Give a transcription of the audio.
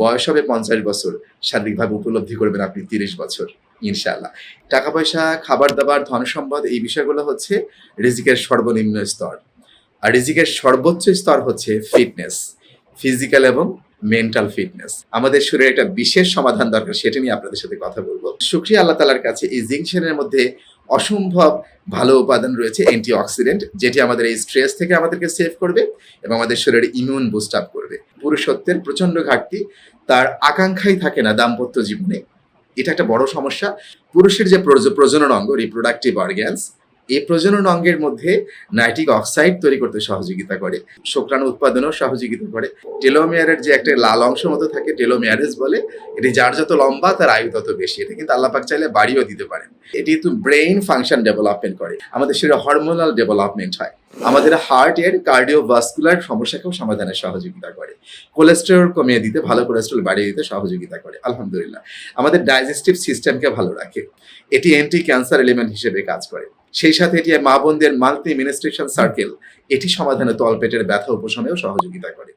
বয়স হবে পঞ্চাশ বছর। শারীরিকভাবে উপলব্ধি করবেন আপনি তিরিশ বছর, ইনশাআল্লাহ। টাকা পয়সা খাবার দাবার ধন সম্পদ এই বিষয়গুলো হচ্ছে রিজিকের সর্বনিম্ন স্তর। আর রিজিকের সর্বোচ্চ স্তর হচ্ছে ফিটনেস, ফিজিক্যাল এবং মেন্টাল ফিটনেস। আমাদের শরীরে একটা বিশেষ সমাধান দরকার, সেটা নিয়ে আপনাদের সাথে কথা বলব। শুক্রিয়া আল্লাহ তালার কাছে, এই জিংশনের মধ্যে অসম্ভব ভালো উপাদান রয়েছে অ্যান্টিঅক্সিডেন্ট যেটি আমাদের এই স্ট্রেস থেকে আমাদেরকে সেভ করবে এবং আমাদের শরীরে ইমিউন বুস্ট আপ করবে। পুরুষত্বের প্রচণ্ড ঘাটতি, তার আকাঙ্ক্ষাই থাকে না দাম্পত্য জীবনে। এটা একটা বড় সমস্যা। পুরুষের যে প্রজ- প্রজনন অঙ্গ রিপ্রোডাক্টিভ অর্গ্যানস এই প্রজনন অঙ্গের মধ্যে নাইট্রিক অক্সাইড তৈরি করতে সহযোগিতা করে, শুক্রাণু উৎপাদনেও সহযোগিতা করে। টেলোমিয়ারের যে একটা লাল অংশ মতো থাকে টেলোমিয়ারেজ বলে, এটি যার যত লম্বা, তার আয়ু তত বেশি। এটা কিন্তু আল্লাপাক চাইলে বাড়িও দিতে পারেন। এটি কিন্তু ব্রেইন ফাংশন ডেভেলপমেন্ট করে। আমাদের শরীরে হরমোনাল ডেভেলপমেন্ট হয়। আমাদের হার্ট হার্টের কার্ডিওভাস্কুলার সমস্যাকেও সমাধানে সহযোগিতা করে। কোলেস্টেরল কমিয়ে দিতে, ভালো কোলেস্টেরল বাড়িয়ে দিতে সহযোগিতা করে। আলহামদুলিল্লাহ। আমাদের ডাইজেস্টিভ সিস্টেমকে ভালো রাখে। এটি অ্যান্টি ক্যান্সার এলিমেন্ট হিসেবে কাজ করে। সেই সাথে এটি মা বোনদের মাল্টি মিনিস্ট্রেশন সার্কেল এটি সমাধানে তলপেটের ব্যথা উপশমেও সহযোগিতা করে।